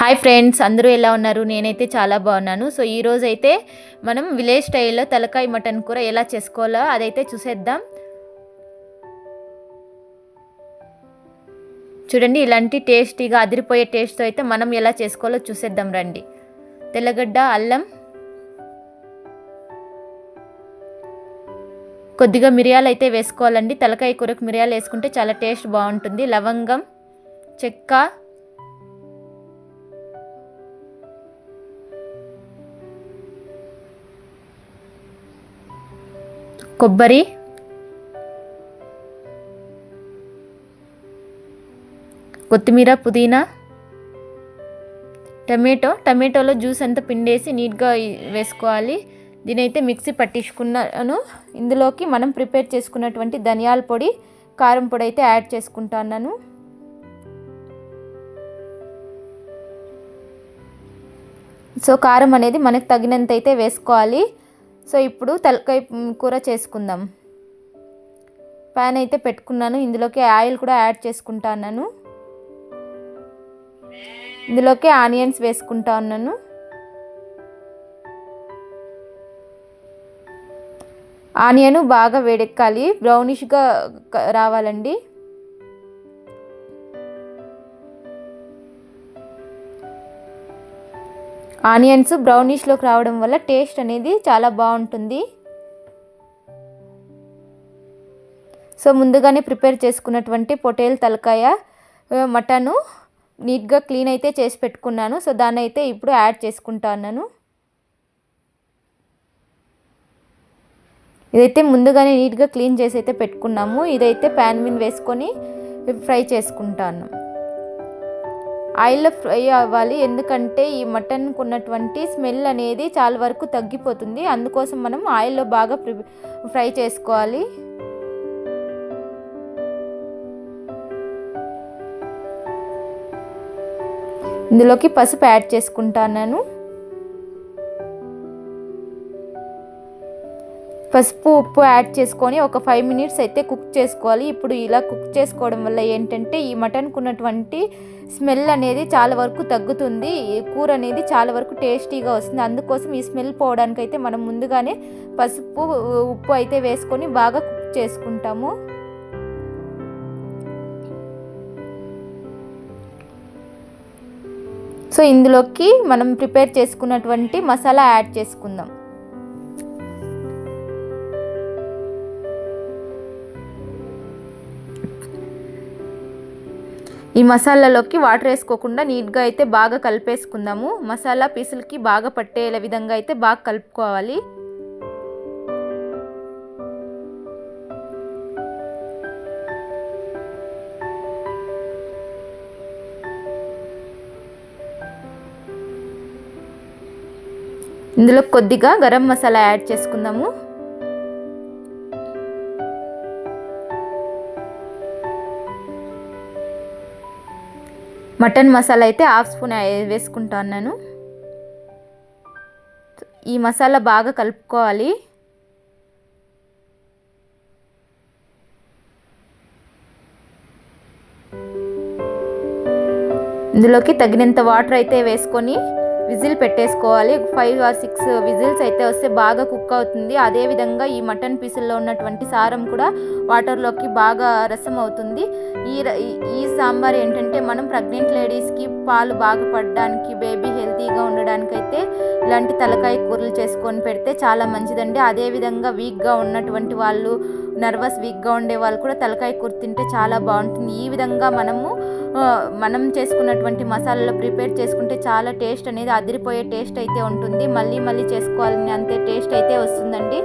Hi friends అందరూ ఎలా ఉన్నారు? నేనైతే చాలా బాగున్నాను. సో ఈ రోజు అయితే మనం విలేజ్ స్టైల్లో తలకాయ మటన్ కూర ఎలా చేసుకోవాలో అదైతే చూసేద్దాం. చూడండి ఇలాంటి టేస్టీగా అదిరిపోయే టేస్ట్తో అయితే మనం ఎలా చేసుకోవాలో చూసేద్దాం రండి. తెల్లగడ్డ అల్లం కొద్దిగా మిరియాలు అయితే వేసుకోవాలండి. తలకాయ కూరకు మిరియాలు వేసుకుంటే చాలా టేస్ట్ బాగుంటుంది. లవంగం చెక్క కొబ్బరి. కొత్తిమీర పుదీనా. టమాటో టమాటోలో జ్యూస్ అంతా పిండేసి నీట్గా వేసుకోవాలి. దీనైతే మిక్సీ పట్టించుకున్నాను. ఇందులోకి మనం ప్రిపేర్ చేసుకున్నటువంటి ధనియాల పొడి కారం పొడి అయితే యాడ్ చేసుకుంటున్నాను. సో కారం అనేది మనకు తగినంత అయితే వేసుకోవాలి. సో ఇప్పుడు తలకాయ కూర చేసుకుందాం. ప్యాన్ అయితే పెట్టుకున్నాను. ఇందులోకి ఆయిల్ కూడా యాడ్ చేసుకుంటా ఇందులోకి ఆనియన్స్ వేసుకుంటా ఉన్నాను. ఆనియన్ బాగా వేడెక్కాలి. బ్రౌనిష్గా రావాలండి. ఆనియన్స్ బ్రౌనిష్లోకి రావడం వల్ల టేస్ట్ అనేది చాలా బాగుంటుంది. సో ముందుగానే ప్రిపేర్ చేసుకున్నటువంటి పొటేల్ తలకాయ మటను నీట్గా క్లీన్ అయితే చేసి పెట్టుకున్నాను. సో దాన్ని అయితే ఇప్పుడు యాడ్ చేసుకుంటాను ఇదైతే ముందుగానే నీట్గా క్లీన్ చేసి అయితే పెట్టుకున్నాము. ఇదైతే ప్యాన్ మీద వేసుకొని ఫ్రై చేసుకుంటాను. ఆయిల్లో ఫ్రై అవ్వాలి ఎందుకంటే ఈ మటన్కు ఉన్నటువంటి స్మెల్ అనేది చాలా వరకు తగ్గిపోతుంది. అందుకోసం మనం ఆయిల్లో బాగా ఫ్రై చేసుకోవాలి. ఇందులోకి పసుపు యాడ్ చేసుకుంటాను పసుపు ఉప్పు యాడ్ చేసుకొని ఒక ఫైవ్ మినిట్స్ అయితే కుక్ చేసుకోవాలి. ఇప్పుడు ఇలా కుక్ చేసుకోవడం వల్ల ఏంటంటే ఈ మటన్కు ఉన్నటువంటి స్మెల్ అనేది చాలా వరకు తగ్గుతుంది. కూర అనేది చాలా వరకు టేస్టీగా వస్తుంది. అందుకోసం ఈ స్మెల్ పోవడానికి అయితే మనం ముందుగానే పసుపు ఉప్పు అయితే వేసుకొని బాగా కుక్ చేసుకుంటాము. సో ఇందులోకి మనం ప్రిపేర్ చేసుకున్నటువంటి మసాలా యాడ్ చేసుకుందాం. ఈ మసాలాలోకి వాటర్ వేసుకోకుండా నీట్గా అయితే బాగా కలిపేసుకుందాము. మసాలా పీసులకి బాగా పట్టేలా విధంగా అయితే బాగా కలుపుకోవాలి. ఇందులో కొద్దిగా గరం మసాలా యాడ్ చేసుకుందాము. మటన్ మసాలా అయితే హాఫ్ స్పూన్ వేసుకుంటాను నేను ఈ మసాలా బాగా కలుపుకోవాలి. ఇందులోకి తగినంత వాటర్ అయితే వేసుకొని విజిల్ పెట్టేసుకోవాలి. ఫైవ్ ఆర్ సిక్స్ విజిల్స్ అయితే వస్తే బాగా కుక్ అవుతుంది. అదేవిధంగా ఈ మటన్ పీసుల్లో ఉన్నటువంటి సారం కూడా వాటర్లోకి బాగా రసం అవుతుంది. ఈ ఈ సాంబార్ ఏంటంటే మనం ప్రెగ్నెంట్ లేడీస్కి పాలు బాగా పడడానికి బేబీ హెల్తీగా ఉండడానికైతే ఇలాంటి తలకాయ కూరలు చేసుకొని పెడితే చాలా మంచిదండి. అదేవిధంగా వీక్గా ఉన్నటువంటి వాళ్ళు నర్వస్ వీక్గా ఉండే వాళ్ళు కూడా తలకాయ కూర తింటే చాలా బాగుంటుంది. ఈ విధంగా మనము మనం చేసుకున్నటువంటి మసాలాలో ప్రిపేర్ చేసుకుంటే చాలా టేస్ట్ అనేది అదిరిపోయే టేస్ట్ అయితే ఉంటుంది. మళ్ళీ మళ్ళీ చేసుకోవాలని అంతే టేస్ట్ అయితే వస్తుందండి.